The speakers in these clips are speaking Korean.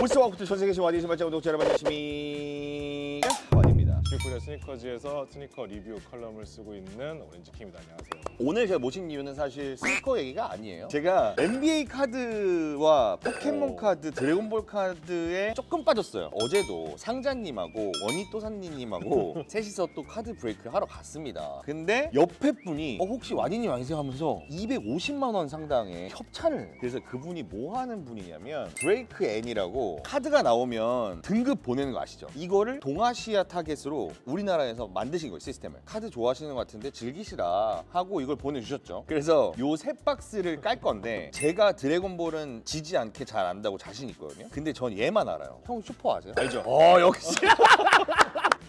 볼스와부터 전 세계 와디 신발장 구독자 여러분 안녕하십니까 와디입니다 뷰코리아 스니커즈에서 스니커 리뷰 컬럼을 쓰고 있는 오렌지킴입니다. 안녕하세요. 오늘 제가 모신 이유는 사실 스니커 얘기가 아니에요. 제가 NBA 카드와 포켓몬 오. 카드, 드래곤볼 카드에 조금 빠졌어요. 어제도 상자님하고 원희또사님님하고 셋이서 또 카드 브레이크를 하러 갔습니다. 근데 옆에 분이 어, 혹시 와디님 아니세요? 하면서 250만 원 상당의 협찬을. 그래서 그분이 뭐 하는 분이냐면 브레이크 N이라고 카드가 나오면 등급 보내는 거 아시죠? 이거를 동아시아 타겟으로 우리나라에서 만드신 거예요 시스템을. 카드 좋아하시는 것 같은데 즐기시라 하고 이걸 보내주셨죠 그래서 요 세 박스를 깔 건데 제가 드래곤볼은 지지 않게 잘 안다고 자신 있거든요 근데 전 얘만 알아요 형 슈퍼 아세요? 알죠? 어 역시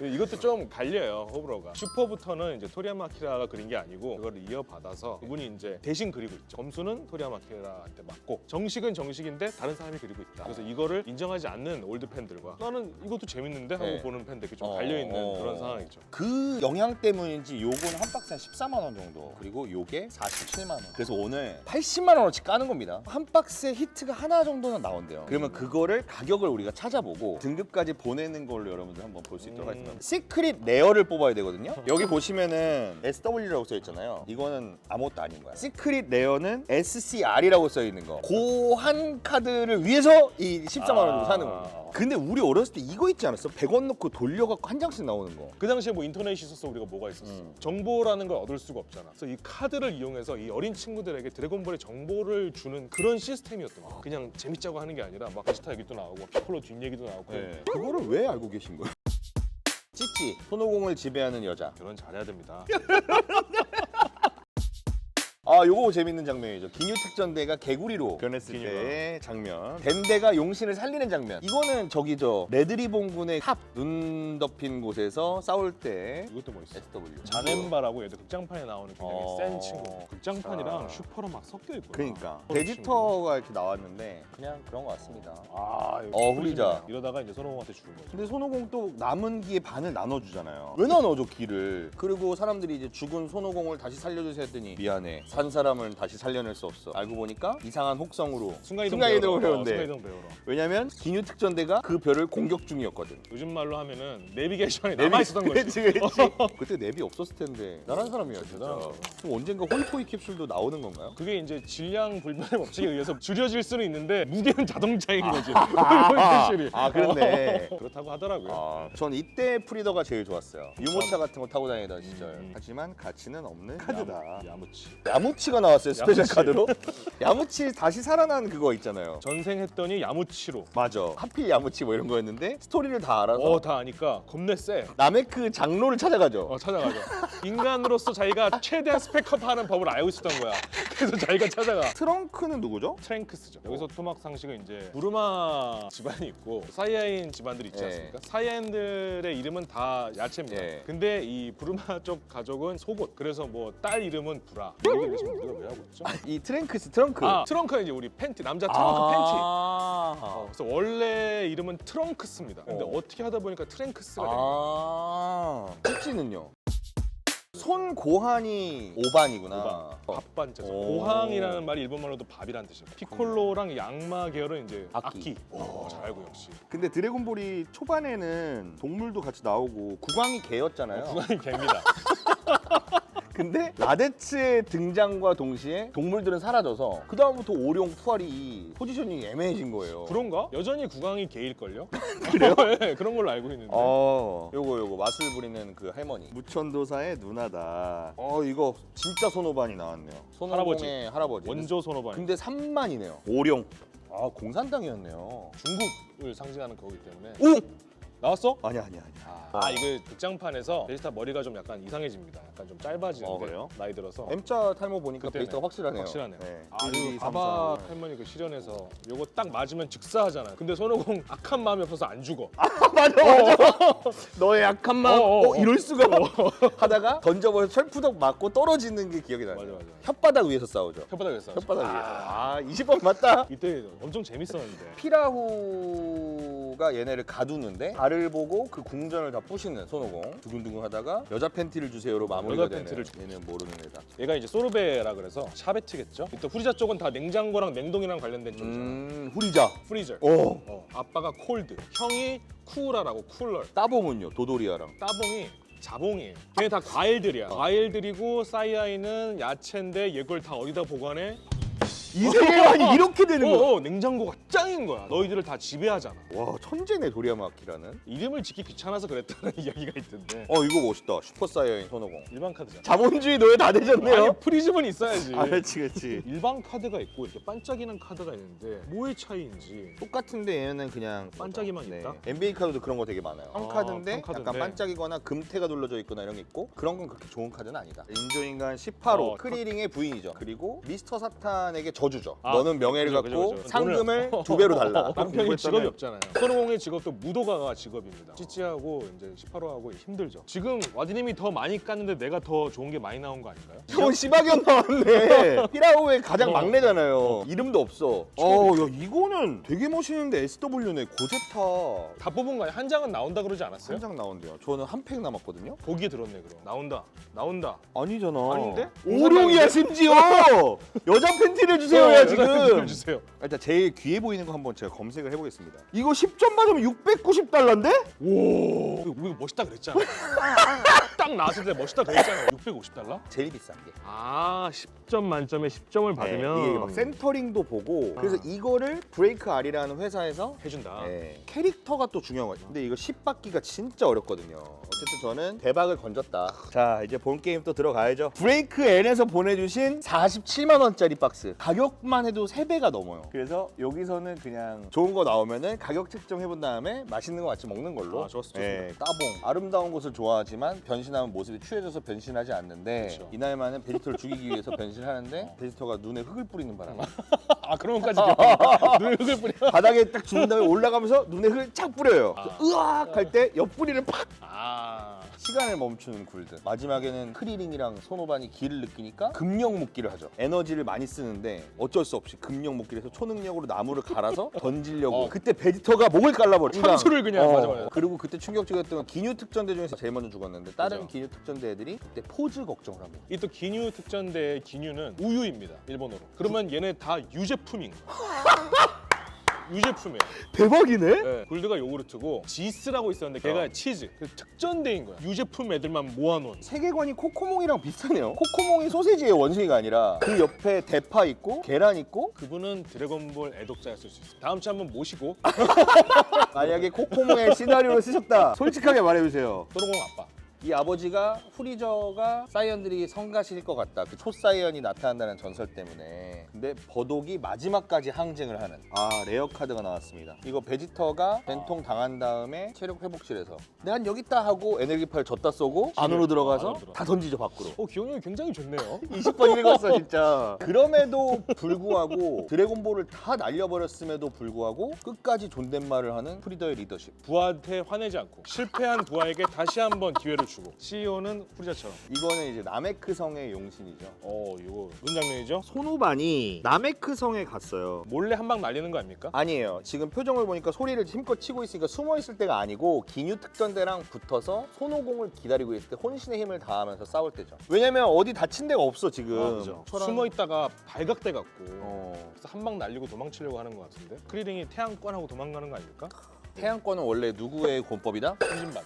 이것도 좀 갈려요 호불호가. 슈퍼부터는 이제 토리야마 키라가 그린 게 아니고 그거를 이어받아서 그분이 이제 대신 그리고 있죠. 점수는 토리야마 키라한테 맞고 정식은 정식인데 다른 사람이 그리고 있다. 그래서 이거를 인정하지 않는 올드 팬들과 나는 이것도 재밌는데 하고 네. 보는 팬들이 좀 어, 갈려 있는 어. 그런 상황이죠. 그 영향 때문인지 요거는 한 박스에 14만 원 정도 그리고 요게 47만 원 그래서 오늘 80만 원어치 까는 겁니다 한 박스에 히트가 하나 정도는 나온대요 그러면 그거를 가격을 우리가 찾아보고 등급까지 보내는 걸로 여러분들 한번 볼 수 있도록 음. 하겠습니다 시크릿 레어를 뽑아야 되거든요 여기 보시면은 SW라고 써 있잖아요 이거는 아무것도 아닌 거야 시크릿 레어는 SCR이라고 써 있는 거 고한 카드를 위해서 이 14만 원 주고 사는 아. 겁니다 근데 우리 어렸을 때 이거 있지 않았어? 100원 넣고 돌려갖고 한 장씩 나오는 거 그 당시에 뭐 인터넷이 있어서 우리가 뭐가 있었어. 음. 정보라는 걸 얻을 수가 없잖아. 그래서 이 카드를 이용해서 이 어린 친구들에게 드래곤볼의 정보를 주는 그런 시스템이었던 거야. 그냥 재밌자고 하는 게 아니라 막 베지타 얘기도 나오고 피콜로 뒷 얘기도 나오고 네. 그거를 왜 알고 계신 거예요? 찌찌 손오공을 지배하는 여자 결혼 잘해야 됩니다. 아 요거 재밌는 장면이죠 기뉴 특전대가 개구리로 변했을 기뉴가. 때의 장면 댄대가 용신을 살리는 장면 이거는 저기 저 레드리본군의 탑 눈 덮인 곳에서 싸울 때 이것도 뭐 있어. SW 자넨바라고 얘들 극장판에 나오는 굉장히 어. 센 친구. 극장판이랑 아. 슈퍼로 막 섞여 있고. 그러니까 베지터가 이렇게 나왔는데 그냥 그런 것 같습니다 아, 이거 어, 후리자. 이러다가 이제 손오공한테 죽은 거죠. 근데 손오공 또 남은 기에 반을 나눠주잖아요. 왜 나눠줘 기를? 그리고 사람들이 이제 죽은 손오공을 다시 살려주세요 했더니 미안해 산 사람을 다시 살려낼 수 없어. 알고 보니까 이상한 혹성으로 순간이동 배우러. 어, 배운대. 순간이동 배우러. 왜냐면 기뉴 특전대가 그 별을 공격 중이었거든. 요즘 말로 하면은 내비게이션이 남아 있었던 거지. 그렇지, 그렇지. 그때 냅이 없었을 텐데 나란 사람이야 진짜. 대단하죠. 그럼 언젠가 호이토이 캡슐도 나오는 건가요? 그게 이제 질량 불변의 법칙에 의해서 줄여질 수는 있는데 무게는 자동차인 거지. 아, 홀홀 아, 그렇네. 그렇다고 하더라고요. 아, 전 이때 프리더가 제일 좋았어요. 유모차 같은 거 타고 다니던 시절. 음. 하지만 가치는 없는 카드다. 야무치. 야무 치가 나왔어요 스페셜 야무치. 카드로 야무치 다시 살아난 그거 있잖아요 전생했더니 야무치로. 맞아 하필 야무치 뭐 이런 거였는데 스토리를 다 알아서 어 다 아니까 겁내 세. 남의 그 장로를 찾아가죠 어 찾아가죠. 인간으로서 자기가 최대한 스펙업하는 법을 알고 있었던 거야. 그래서 자기가 찾아가. 트렁크는 누구죠? 트랭크스죠. 여기서 토막 상식은 이제 부르마 집안이 있고 사이아인 집안들이 있지 예. 않습니까? 사이아인들의 이름은 다 야채입니다. 예. 근데 이 부르마 쪽 가족은 속옷. 그래서 뭐 딸 이름은 부라. 지금 우리가 왜 하고 있죠? 이 트랭크스 트렁크 아 트렁크는 이제 우리 팬티 남자 트렁크 팬티. 아, 어, 그래서 원래 이름은 트렁크스입니다. 근데 어. 어. 떻게 하다 보니까 트랭크스가 된 거예요. 아 찌찌는요? 손고한이 오반이구나 어. 밥반자죠. 오. 고항이라는 말이 일본말로도 밥이란 뜻이에요. 피콜로랑 양마 계열은 이제 악기. 악기. 오, 잘 알고 역시. 근데 드래곤볼이 초반에는 동물도 같이 나오고 국왕이 개였잖아요 구강이 개입니다. 근데 라데츠의 등장과 동시에 동물들은 사라져서 그 다음부터 오룡, 푸알이 포지셔닝이 애매해진 거예요. 그런가? 여전히 구강이 개일걸요? 그래요? 네, 그런 걸로 알고 있는데. 어, 요거 요거 마술 부리는 그 할머니. 무천도사의 누나다. 어, 이거 진짜 손오반이 나왔네요. 손오공의 할아버지. 원조 손오반. 근데 3만이네요. 오룡. 아, 공산당이었네요. 중국을 상징하는 거기 때문에. 오! 나왔어? 아니야, 아니야, 아니야. 아, 이거 극장판에서 베지타 머리가 좀 약간 이상해집니다. 약간 좀 짧아지는데 어, 그래요? 나이 들어서. M자 탈모 보니까 그때네. 베이스가 확실하네요. 확실하네요. 네. 아, 1, 2, 이거 3, 바바 4. 할머니 그 실현해서 요거 딱 맞으면 즉사하잖아요. 근데 손오공 악한 마음이 없어서 안 죽어. 맞아, 맞아. 너의 약한 마음. 어, 어, 어, 이럴 수가. 하다가 던져버려 철푸덕 맞고 떨어지는 게 기억이 나요. 맞아, 맞아. 혓바닥 위에서 싸우죠. 혓바닥에 서 혓바닥 위에서. 아, 20번 맞다. 이때 엄청 재밌었는데. 선수가 얘네를 가두는데 발을 보고 그 궁전을 다 부시는 손오공 두근두근 하다가 여자 팬티를 주세요로 마무리가 여자 되는 팬티를 주- 얘는 모르는 애다 얘가 이제 소르베라 그래서 샤베트겠죠. 일단 후리자 쪽은 다 냉장고랑 냉동이랑 관련된 쪽이잖아. 음 후리자 프리저. 오 어, 아빠가 콜드, 형이 쿠라라고 쿨러. 따봉은요 도돌이아랑 따봉이 자봉이에요. 걔네 다 과일들이야. 과일들이고 사이아이는 야채인데 이걸 다 어디다 보관해? 이 세계관이 이렇게 되는 거야 어, 어, 냉장고가 짱인 거야. 너희들을 다 지배하잖아. 와 천재네 도리야마 아키라는 이름을 짓기 귀찮아서 그랬다는 이야기가 있던데. 어 이거 멋있다 슈퍼사이어인 손오공 일반 카드잖아. 자본주의 노예 다 되셨네요 아니 프리즘은 있어야지. 아 그렇지 그렇지 일반 카드가 있고 이렇게 반짝이는 카드가 있는데 뭐의 차이인지 똑같은데 얘는 그냥 반짝이만 네. 있다? NBA 카드도 그런 거 되게 많아요. 한 아, 카드인데 한 카드인데. 약간 반짝이거나 금태가 둘러져 있거나 이런 게 있고 그런 건 그렇게 좋은 카드는 아니다. 인조인간 18호 어, 크리링의 부인이죠. 그리고 미스터 사탄에게 저주죠. 아, 너는 명예를 그죠, 갖고 그죠, 그죠. 상금을 돈을- 두 배로 달라. 남편이 직업이 없잖아요. 손오공의 직업도 무도가가 직업입니다. 찌찌하고 이제 18호하고 힘들죠. 지금 와디님이 더 많이 깠는데 내가 더 좋은 게 많이 나온 거 아닌가요? 형은 시바견 나왔네. 피라오의 가장 어. 막내잖아요. 이름도 없어. 어, 야 이거는 되게 멋있는데 SW네 고제타 다 뽑은 거 아니야? 한 장은 나온다 그러지 않았어요? 한 장 나온대요. 저는 한 팩 남았거든요. 보기에 들었네 그럼. 나온다. 나온다. 아니잖아. 아닌데? 오룡이야 심지어. 여자 팬티를 주세요야 어, 지금. 주세요. 일단 제일 귀해 보이는 거 한번 제가 검색을 해보겠습니다. 이거 10점 맞으면 690달러인데? 오, 우리 멋있다 그랬잖아. 딱 나왔을 때 멋있다 그랬잖아. 650달러? 제일 비싼 게. 아, 10점 만점에 10점을 받으면 네, 이게 막 센터링도 보고 그래서 아. 이거를 브레이크 R이라는 회사에서 해준다. 네, 캐릭터가 또 중요한 거죠. 근데 이거 10받기가 진짜 어렵거든요. 어쨌든 저는 대박을 건졌다. 자, 이제 본 게임 또 들어가야죠. 브레이크 N에서 보내주신 47만 원짜리 박스. 가격 만 해도 3배가 넘어요. 그래서 여기서는 그냥 좋은 거 나오면은 가격 책정해 본 다음에 맛있는 거 같이 먹는 걸로. 아, 좋았어, 좋습니다. 네, 따봉. 아름다운 것을 좋아하지만 변신하면 모습이 추해져서 변신하지 않는데 그쵸. 이날만은 베지터를 죽이기 위해서 변신하는데 베지터가 눈에 흙을 뿌리는 바람에 아, 그런 것까지 기억나. 눈에 흙을 뿌려. 바닥에 딱 죽은 다음에 올라가면서 눈에 흙을 착 뿌려요. 아. 으악 할 때 옆구리를 팍 아. 시간을 멈추는 굴드. 마지막에는 크리링이랑 손오반이 기를 느끼니까 금령 묶기를 하죠. 에너지를 많이 쓰는데 어쩔 수 없이 금령 묶기를 해서 초능력으로 나무를 갈아서 던지려고. 어. 그때 베지터가 목을 잘라버려. 참수를 그냥, 어. 맞아, 맞아. 그리고 그때 충격적이었던 건 기뉴 특전대 중에서 제일 먼저 죽었는데 다른 그죠. 기뉴 특전대 애들이 그때 포즈 걱정을 합니다. 이 또 기뉴 특전대의 기뉴는 우유입니다. 일본어로. 그러면 얘네 다 유제품인 거야. 유제품이에요. 대박이네. 네. 골드가 요구르트고 지스라고 있었는데 걔가 치즈. 그 특전대인 거야. 유제품 애들만 모아놓은. 세계관이 코코몽이랑 비슷하네요. 코코몽이 소세지의 원숭이가 아니라 그 옆에 대파 있고 계란 있고 그분은 드래곤볼 애독자였을 수 있어요. 다음 주에 한번 모시고 만약에 코코몽의 시나리오를 쓰셨다 솔직하게 말해주세요 소로공 아빠. 이 아버지가 후리저가 사이언들이 성가실 것 같다. 그 초사이언이 나타난다는 전설 때문에. 근데 버독이 마지막까지 항쟁을 하는. 아 레어 카드가 나왔습니다. 이거 베지터가 ben통 당한 다음에 체력 회복실에서 난 여기 있다 하고 에너지파를 줬다 쏘고 안으로 들어가서 안으로 들어가. 다 던지죠 밖으로. 어 기억력이 굉장히 좋네요. 20번 읽었어 진짜. 그럼에도 불구하고 드래곤볼을 다 날려버렸음에도 불구하고 끝까지 존댓말을 하는 프리더의 리더십. 부하한테 화내지 않고 실패한 부하에게 다시 한번 기회를 주고 CEO는 후리자처럼. 이거는 이제 나메크 성의 용신이죠 어 이거 무슨 장면이죠? 손오반이 나메크 성에 갔어요 몰래 한 방 날리는 거 아닙니까? 아니에요 지금 표정을 보니까 소리를 힘껏 치고 있으니까 숨어 있을 때가 아니고 기뉴 특전대랑 붙어서 손오공을 기다리고 있을 때 혼신의 힘을 다하면서 싸울 때죠 왜냐면 어디 다친 데가 없어 지금 아, 그죠. 저랑- 숨어 있다가 발각돼 갖고 어. 그래서 한 방 날리고 도망치려고 하는 것 같은데 크리링이 태양권하고 도망가는 거 아닙니까? 태양권은 원래 누구의 권법이다? 천진반.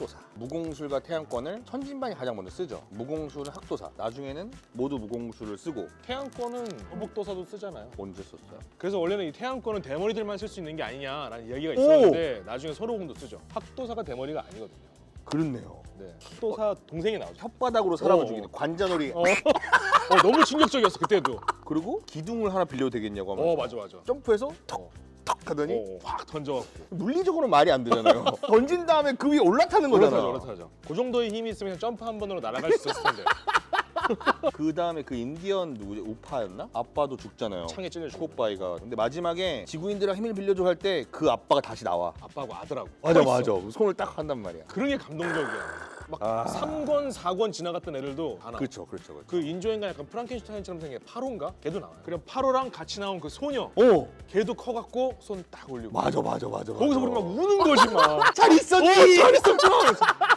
학도사. 무공술과 태양권을 천진반이 가장 먼저 쓰죠. 무공술은 학도사. 나중에는 모두 무공술을 쓰고 태양권은 호복도사도 쓰잖아요. 언제 썼어요? 그래서 원래는 이 태양권은 대머리들만 쓸 수 있는 게 아니냐라는 이야기가 있었는데 나중에 서로공도 쓰죠. 학도사가 대머리가 아니거든요. 그렇네요. 네. 학도사 동생이 나오죠. 혓바닥으로 사람을 어. 죽이는 관자놀이. 어, 어 너무 충격적이었어 그때도. 그리고 기둥을 하나 빌려도 되겠냐고 하면서 어 맞아 맞아. 점프해서 턱 어, 턱 하더니 어, 확 던져갖고. 물리적으로 말이 안 되잖아요. 던진 다음에 그 위에 올라타는 거잖아. 올라타죠 올라타죠. 그 정도의 힘이 있으면 그냥 점프 한 번으로 날아갈 수 있었을 텐데. 그 다음에 그 인디언 누구지? 우파였나? 아빠도 죽잖아요. 창에 찔려주고. 쿠오빠이가. 근데 마지막에 지구인들랑 힘을 빌려줘 할 때 그 아빠가 다시 나와. 아빠하고 아들하고. 맞아. 맞아. 손을 딱 한단 말이야. 그런 게 감동적이야. 막 아. 3권, 4권 지나갔던 애들도 다 나와. 그렇죠, 그렇죠, 그렇죠. 그 인조인간 약간 프랑켄슈타인처럼 생긴 8호인가? 걔도 나와요. 그리고 8호랑 같이 나온 그 소녀 오, 걔도 커갖고 손 딱 올리고 맞아, 맞아, 맞아. 거기서 우리 막 우는 거지 막. 잘 있었지. 어, 잘 있었죠.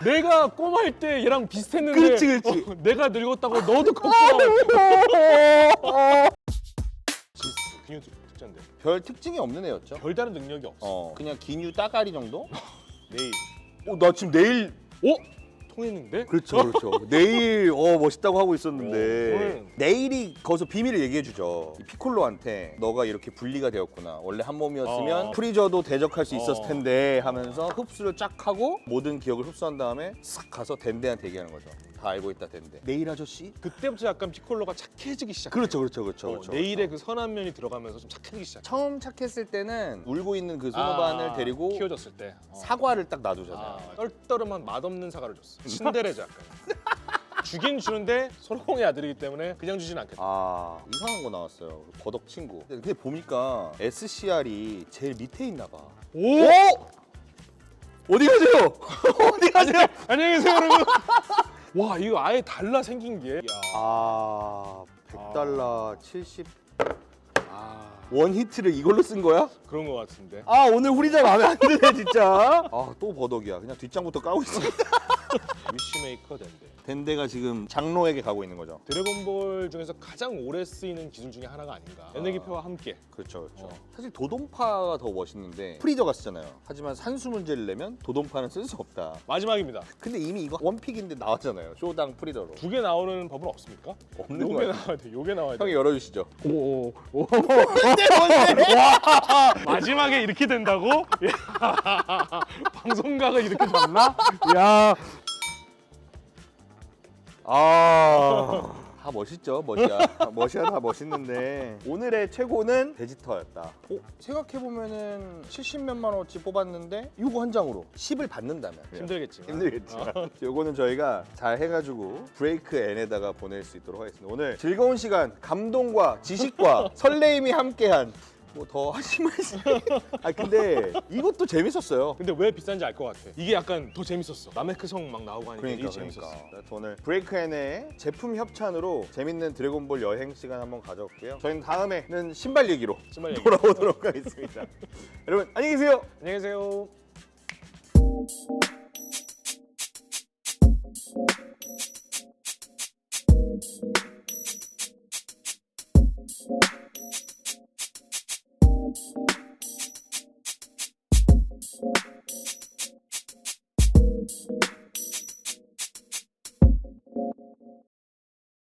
내가 꼬마일 때 얘랑 비슷했는데 그렇지, 그렇지. 어, 내가 늙었다고 너도 컸구나. 지스 기뉴 특전대. 별 특징이 없는 애였죠. 별다른 능력이 없어. 어, 그냥 기뉴 따가리 정도? 내일. 어, 나 지금 내일 오 통했는데? 그렇죠, 그렇죠. 내일 어 멋있다고 하고 있었는데 오, 오늘. 내일이 거기서 비밀을 얘기해 주죠. 피콜로한테 너가 이렇게 분리가 되었구나. 원래 한 몸이었으면 어. 프리저도 대적할 수 있었을 어. 텐데 하면서 흡수를 쫙 하고 모든 기억을 흡수한 다음에 싹 가서 덴데한테 얘기하는 거죠. 다 알고 있다 덴데. 내일 아저씨? 그때부터 약간 피콜로가 착해지기 시작. 그렇죠, 그렇죠, 그렇죠. 어, 그렇죠. 내일의 그 선한 면이 들어가면서 좀 착해지기 시작. 처음 착했을 때는 울고 있는 그 소노반을 데리고 아, 키워줬을 때 어. 사과를 딱 놔두잖아요. 아, 떨떠름한 맛없는 사과를 줬어. 신데레자 약간. 주긴 주는데 소롱의 아들이기 때문에 그냥 주진 않겠다. 아 이상한 거 나왔어요. 거덕 친구. 근데 보니까 SCR이 제일 밑에 있나 봐. 오! 어디 가세요? 어디 가세요? 안녕히 계세요 여러분. 와 이거 아예 달라 생긴 게. 야. 아 100달러 70. 아 원 히트를 이걸로 쓴 거야? 그런 거 같은데. 아 오늘 후리자 마음에 안 드네 진짜. 아 또 버덕이야. 그냥 뒷장부터 까고 있어. 위시메이커 덴데. 덴데가 지금 장로에게 가고 있는 거죠. 드래곤볼 중에서 가장 오래 쓰이는 기술 중에 하나가 아닌가. 에너기표와 함께. 그렇죠, 그렇죠. 어. 사실 도동파가 더 멋있는데 프리저가 쓰잖아요. 하지만 산수 문제를 내면 도동파는 쓸 수 없다. 마지막입니다. 근데 이미 이거 원픽인데 나왔잖아요. 쇼당 프리저로. 두 개 나오는 법은 없습니까? 없는 요게 거야. 나와야 돼. 요게 나와야 돼. 형이 열어주시죠. 오, 오. 뭔데 뭔데? 마지막에 이렇게 된다고? 야, 방송가가 이렇게 잡나? 야. 아. 다 멋있죠, 멋이야. 멋이야 다 멋있는데 오늘의 최고는 베지터였다. 어, 생각해 보면은 70몇만 원어치 뽑았는데 이거 한 장으로 10을 받는다면 힘들겠지. 힘들겠지만 요거는 저희가 잘 해가지고 브레이크 N에다가 보낼 수 있도록 하겠습니다. 오늘 즐거운 시간, 감동과 지식과 설레임이 함께한 뭐 더 하실 말씀? 아 근데 이것도 재밌었어요. 근데 왜 비싼지 알 것 같아. 이게 약간 더 재밌었어. 나메크성 막 나오고 하니까 그러니까 이게 재밌었어. 그러니까 그래서 오늘 브레이크 N의 제품 협찬으로 재밌는 드래곤볼 여행 시간 한번 가졌고요. 저희는 다음에는 신발 얘기로 신발 얘기. 돌아오도록 하겠습니다. 여러분 안녕히 계세요. 안녕히 계세요.